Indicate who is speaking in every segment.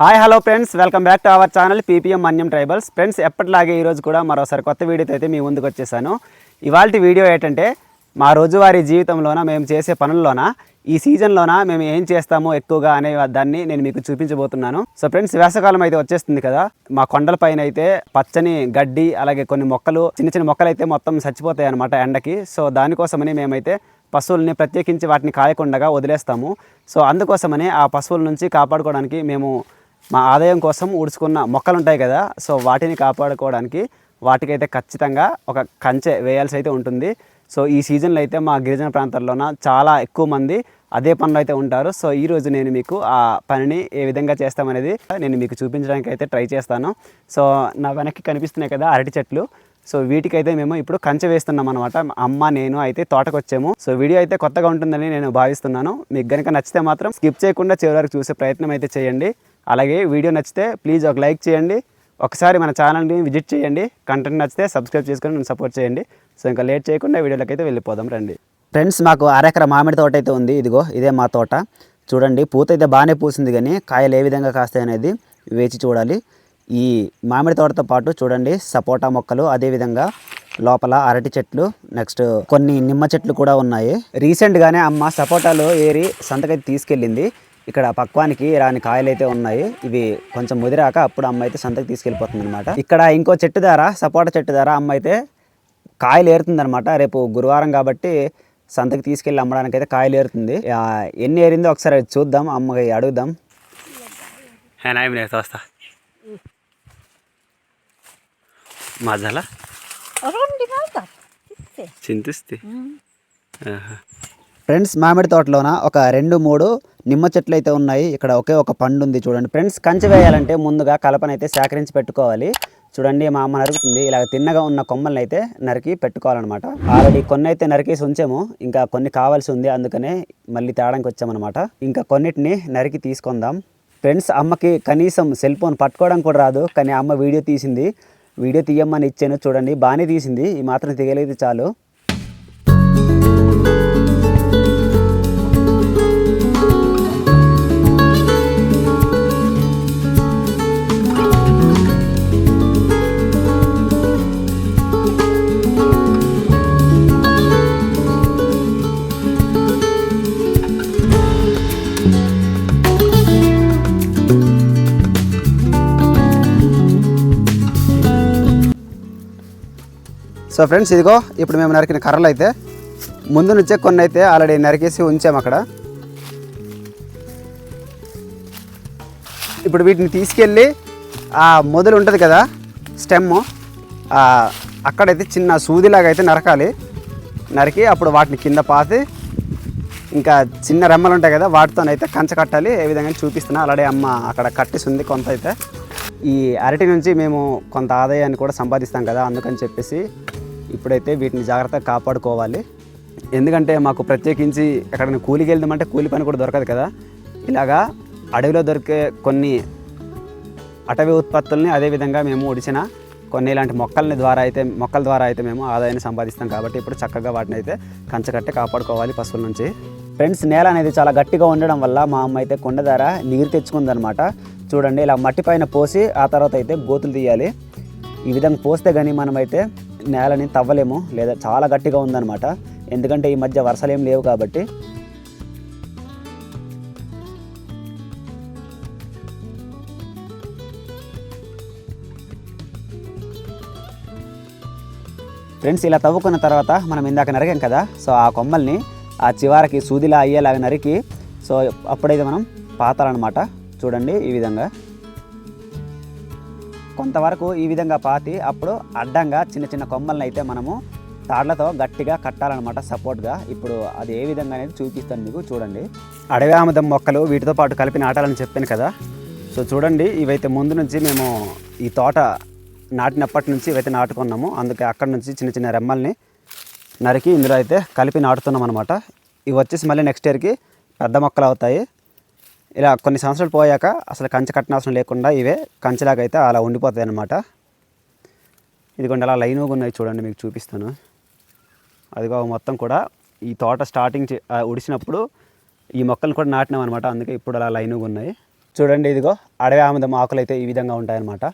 Speaker 1: Hi hello friends. Welcome back to our channel PPM Manyam tribals. Friends ఎప్పటిలాగే ఈరోజు కూడా మరోసారి కొత్త వీడియోతో అయితే మీ ముందుకు వచ్చేసాను. ఇవాళ వీడియో ఏంటంటే మా రోజువారీ జీవితంలోన మేము చేసే పనుల్లోన ఈ సీజన్లోన మేము ఏం చేస్తామో ఎక్కువగా అనే దాన్ని నేను మీకు చూపించబోతున్నాను. సో ఫ్రెండ్స్ వేసవకాలం అయితే వచ్చేస్తుంది కదా. మా కొండల పైన అయితే పచ్చని గడ్డి అలాగే కొన్ని మొక్కలు చిన్న చిన్న మొక్కలు అయితే మొత్తం చచ్చిపోతాయి అనమాట ఎండకి. సో దానికోసమని మేమైతే పశువుల్ని ప్రత్యేకించి వాటిని కాయకుండా వదిలేస్తాము. సో అందుకోసమని ఆ పశువుల నుంచి కాపాడుకోవడానికి మేము మా ఆదాయం కోసం ఊడ్చుకున్న మొక్కలు ఉంటాయి కదా సో వాటిని కాపాడుకోవడానికి వాటికైతే ఖచ్చితంగా ఒక కంచె వేయాల్సి అయితే ఉంటుంది. సో ఈ సీజన్లో అయితే మా గిరిజన ప్రాంతాల్లోన చాలా ఎక్కువ మంది అదే పనులు అయితే ఉంటారు. సో ఈ రోజు నేను మీకు ఆ పనిని ఏ విధంగా చేస్తామనేది నేను మీకు చూపించడానికి అయితే ట్రై చేస్తాను. సో నా వెనక్కి కనిపిస్తున్నాయి కదా అరటి చెట్లు. సో వీటికైతే మేము ఇప్పుడు కంచె వేస్తున్నాం అనమాట అమ్మ నేను అయితే తోటకు వచ్చాము సో వీడియో అయితే కొత్తగా ఉంటుందని నేను భావిస్తున్నాను. మీకు కనుక నచ్చితే మాత్రం స్కిప్ చేయకుండా చివరి వరకు చూసే ప్రయత్నం అయితే చేయండి. అలాగే వీడియో నచ్చితే ప్లీజ్ ఒక లైక్ చేయండి. ఒకసారి మన ఛానల్ని విజిట్ చేయండి. కంటెంట్ నచ్చితే సబ్స్క్రైబ్ చేసుకొని నన్ను సపోర్ట్ చేయండి. సో ఇంకా లేట్ చేయకుండా వీడియోలోకి అయితే వెళ్ళిపోదాం రండి. ఫ్రెండ్స్ మాకు అరెకర మామిడి తోట అయితే ఉంది. ఇదిగో ఇదే మా తోట. చూడండి పూత అయితే బాగానే పూసింది కానీ కాయలు ఏ విధంగా కాస్తాయి అనేది వేచి చూడాలి. ఈ మామిడి తోటతో పాటు చూడండి సపోటా మొక్కలు అదేవిధంగా లోపల అరటి చెట్లు నెక్స్ట్ కొన్ని నిమ్మ చెట్లు కూడా ఉన్నాయి. రీసెంట్గానే అమ్మ సపోటాలు ఏరి సంతకైతే తీసుకెళ్ళింది. ఇక్కడ పక్వానికి రాని కాయలు అయితే ఉన్నాయి. ఇవి కొంచెం ముదిరాక అప్పుడు అమ్మ అయితే సంతకి తీసుకెళ్ళిపోతుంది అనమాట ఇక్కడ ఇంకో చెట్టు ద్వారా సపోటా చెట్టు ద్వారా అమ్మ అయితే కాయలు ఏరుతుందనమాట రేపు గురువారం కాబట్టి సంతకి తీసుకెళ్ళి అమ్మడానికి అయితే కాయలు ఏరుతుంది. ఎన్ని ఏరిందో ఒకసారి చూద్దాం అమ్మకి అడుగుదాం. వస్తా. మజాలా? చింతిస్తే. ఫ్రెండ్స్ మామిడి తోటలోన ఒక రెండు మూడు నిమ్మ చెట్లు అయితే ఉన్నాయి. ఇక్కడ ఒకే ఒక పండు ఉంది చూడండి. ఫ్రెండ్స్ కంచె వేయాలంటే ముందుగా కలపనైతే సేకరించి పెట్టుకోవాలి. చూడండి మా అమ్మ నరుకుతుంది. ఇలా తిన్నగా ఉన్న కొమ్మల్ని అయితే నరికి పెట్టుకోవాలన్నమాట. ఆల్రెడీ కొన్ని అయితే నరికేసి ఉంచాము. ఇంకా కొన్ని కావాల్సి ఉంది. అందుకనే మళ్ళీ తేడానికి వచ్చామన్నమాట. ఇంకా కొన్నిటిని నరికి తీసుకుందాం. ఫ్రెండ్స్ అమ్మకి కనీసం సెల్ ఫోన్ పట్టుకోవడం కూడా రాదు. కానీ అమ్మ వీడియో తీసింది. వీడియో తీయమ్మని ఇచ్చాను. చూడండి బాగానే తీసింది. ఈ మాత్రం తీయలేదు చాలు. సో ఫ్రెండ్స్ ఇదిగో ఇప్పుడు మేము నరికిన కర్రలు అయితే ముందు నుంచే కొన్ని అయితే ఆల్రెడీ నరికేసి ఉంచాము అక్కడ. ఇప్పుడు వీటిని తీసుకెళ్ళి ఆ మొదలు ఉంటుంది కదా స్టెమ్ అక్కడైతే చిన్న సూదిలాగా అయితే నరకాలి. నరికి అప్పుడు వాటిని కింద పాతి ఇంకా చిన్న రెమ్మలు ఉంటాయి కదా వాటితోనైతే కంచె కట్టాలి. ఏ విధంగా చూపిస్తున్నా ఆల్రెడీ అమ్మ అక్కడ కట్టేసి ఉంది కొంత అయితే. ఈ అరటి నుంచి మేము కొంత ఆదాయాన్ని కూడా సంపాదిస్తాం కదా అందుకని చెప్పేసి ఇప్పుడైతే వీటిని జాగ్రత్తగా కాపాడుకోవాలి. ఎందుకంటే మాకు ప్రత్యేకించి ఎక్కడైనా కూలికి వెళ్దామంటే కూలి పని కూడా దొరకదు కదా. ఇలాగా అడవిలో దొరికే కొన్ని అటవీ ఉత్పత్తుల్ని అదేవిధంగా మేము ఒడిచిన కొన్ని ఇలాంటి మొక్కల్ని ద్వారా అయితే మొక్కల ద్వారా అయితే మేము ఆదాయాన్ని సంపాదిస్తాం కాబట్టి ఇప్పుడు చక్కగా వాటిని అయితే కంచకట్టి కాపాడుకోవాలి పశువుల నుంచి. ఫ్రెండ్స్ నేల అనేది చాలా గట్టిగా ఉండడం వల్ల మా అమ్మ అయితే కొండ ద్వారా నీరు తెచ్చుకుందనమాట చూడండి ఇలా మట్టి పైన పోసి ఆ తర్వాత అయితే గోతులు తీయాలి. ఈ విధంగా పోస్తే కానీ మనమైతే నేలని తవ్వలేము లేదా చాలా గట్టిగా ఉందన్నమాట. ఎందుకంటే ఈ మధ్య వర్షాలు ఏం లేవు కాబట్టి. ఫ్రెండ్స్ ఇలా తవ్వుకున్న తర్వాత మనం ఇందాక నరికాం కదా సో ఆ కొమ్మల్ని ఆ చివరికి సూదిలా అయ్యేలాగా నరికి సో అప్పుడైతే మనం పాతాలన్నమాట. చూడండి ఈ విధంగా. కొంతవరకు ఈ విధంగా పాతి అప్పుడు అడ్డంగా చిన్న చిన్న కొమ్మల్ని అయితే మనము తాళ్ళతో గట్టిగా కట్టాలన్నమాట సపోర్ట్గా. ఇప్పుడు అది ఏ విధంగా అనేది చూపిస్తాను మీకు చూడండి. అడవి ఆముదం మొక్కలు వీటితో పాటు కలిపి నాటాలని చెప్పాను కదా. సో చూడండి ఇవైతే ముందు నుంచి మేము ఈ తోట నాటినప్పటి నుంచి ఇవైతే నాటుకున్నాము. అందుకే అక్కడ నుంచి చిన్న చిన్న రెమ్మల్ని నరికి ఇందులో అయితే కలిపి నాటుతున్నాం అనమాట ఇవి వచ్చేసి మళ్ళీ నెక్స్ట్ ఇయర్కి పెద్ద మొక్కలు అవుతాయి. ఇలా కొన్ని సంవత్సరాలు పోయాక అసలు కంచె కట్టనవసరం లేకుండా ఇవే కంచెలాగా అయితే అలా ఉండిపోతాయి అనమాట ఇదిగోండి అలా లైన్గా ఉన్నాయి చూడండి మీకు చూపిస్తాను. అదిగో మొత్తం కూడా ఈ తోట స్టార్టింగ్ చే- ఉడిచినప్పుడు ఈ మొక్కలు కూడా నాటినాం అనమాట అందుకే ఇప్పుడు అలా లైన్గా ఉన్నాయి. చూడండి ఇదిగో అడవి ఆముదం ఆకులు అయితే ఈ విధంగా ఉంటాయన్నమాట.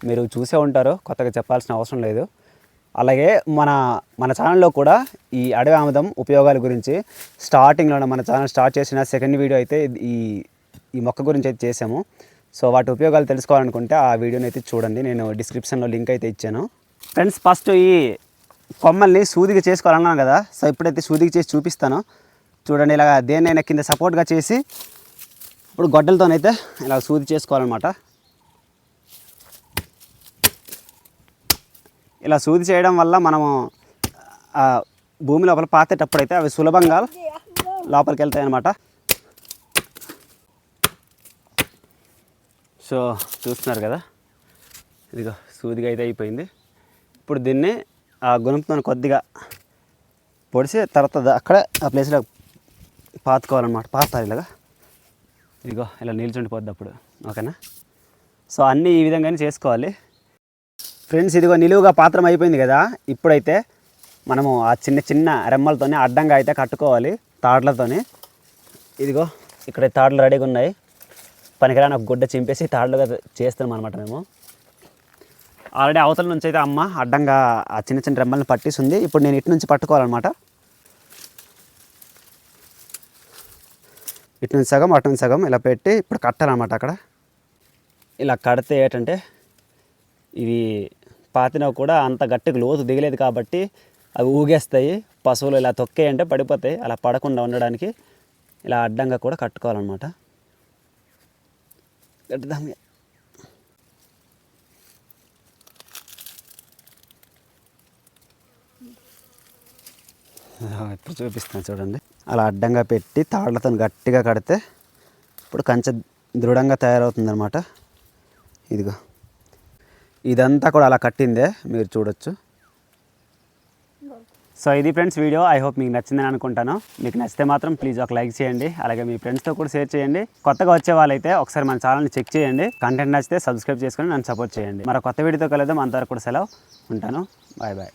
Speaker 1: మీరు చూసే ఉంటారు కొత్తగా చెప్పాల్సిన అవసరం లేదు. అలాగే మన మన ఛానల్లో కూడా ఈ అడవి ఆముదం ఉపయోగాల గురించి స్టార్టింగ్లో మన ఛానల్ స్టార్ట్ చేసిన సెకండ్ వీడియో అయితే ఈ ఈ మొక్క గురించి అయితే చేసాము సో వాటి ఉపయోగాలు తెలుసుకోవాలనుకుంటే ఆ వీడియోని అయితే చూడండి. నేను డిస్క్రిప్షన్లో లింక్ అయితే ఇచ్చాను. ఫ్రెండ్స్ ఫస్ట్ ఈ కొమ్మల్ని సూదిగా చేసుకోవాలన్నాను కదా. సో ఇప్పుడైతే సూదిగా చేసి చూపిస్తాను. చూడండి ఇలా దేన్నైనా కింద సపోర్ట్గా చేసి ఇప్పుడు గొడ్డలతోనైతే ఇలా సూది చేసుకోవాలన్నమాట. ఇలా సూది చేయడం వల్ల మనము ఆ, భూమి లోపల పాతేటప్పుడు అయితే అవి సులభంగా లోపలికి వెళ్తాయి అన్నమాట సో చూస్తున్నారు కదా? ఇదిగో సూదిగా అయితే అయిపోయింది. ఇప్పుడు దీన్ని ఆ గుణంతో కొద్దిగా పొడిసి తర్వాత అక్కడ ఆ ప్లేస్లో పాతుకోవాలన్నమాట. పాతారు ఇలాగా. ఇదిగో ఇలా నిల్చుండిపోద్ది అప్పుడు. ఓకేనా? సో అన్నీ ఈ విధంగానే చేసుకోవాలి. ఫ్రెండ్స్ ఇదిగో నిలువుగా పాత్రం అయిపోయింది కదా? ఇప్పుడైతే మనము ఆ చిన్న చిన్న రెమ్మలతోనే అడ్డంగా అయితే కట్టుకోవాలి తాడ్లతోని. ఇదిగో ఇక్కడ తాడ్లు రెడీగా ఉన్నాయి. పనికిరాని ఒక గుడ్డ చింపేసి తాడులుగా చేస్తున్నాం అనమాట మేము. ఆల్రెడీ అవతల నుంచి అయితే అమ్మ అడ్డంగా ఆ చిన్న చిన్న రెమ్మల్ని పట్టిస్తుంది. ఇప్పుడు నేను ఇటు నుంచి పట్టుకోవాలన్నమాట. ఇటు నుంచి సగం అటు నుంచి సగం ఇలా పెట్టి ఇప్పుడు కట్టాలన్నమాట అక్కడ. ఇలా కడితే ఏంటంటే ఇవి పాతినవి కూడా అంత గట్టిగా లోతు దిగలేదు కాబట్టి అవి ఊగేస్తాయి. పశువులు ఇలా తొక్కేయంటే పడిపోతాయి. అలా పడకుండా ఉండడానికి ఇలా అడ్డంగా కూడా కట్టుకోవాలన్నమాట. కట్టుదాం ఇక. ఇప్పుడు చూపిస్తాను చూడండి. అలా అడ్డంగా పెట్టి తాళ్ళతో గట్టిగా కడితే ఇప్పుడు కంచె దృఢంగా తయారవుతుందన్నమాట. ఇదిగో. ఇదంతా కూడా అలా కట్టిందే మీరు చూడొచ్చు. సో ఇది ఫ్రెండ్స్ వీడియో. ఐ హోప్ మీకు నచ్చిందని అనుకుంటాను. మీకు నచ్చితే మాత్రం ప్లీజ్ ఒక లైక్ చేయండి. అలాగే మీ ఫ్రెండ్స్తో కూడా షేర్ చేయండి. కొత్తగా వచ్చే వాళ్ళైతే ఒకసారి మన ఛానల్ని చెక్ చేయండి. కంటెంట్ నచ్చితే సబ్స్క్రైబ్ చేసుకొని నన్ను సపోర్ట్ చేయండి. మరో కొత్త వీడియోతో కలుద్దాం. అంతవరకు కూడా సెలవు. ఉంటాను. Bye bye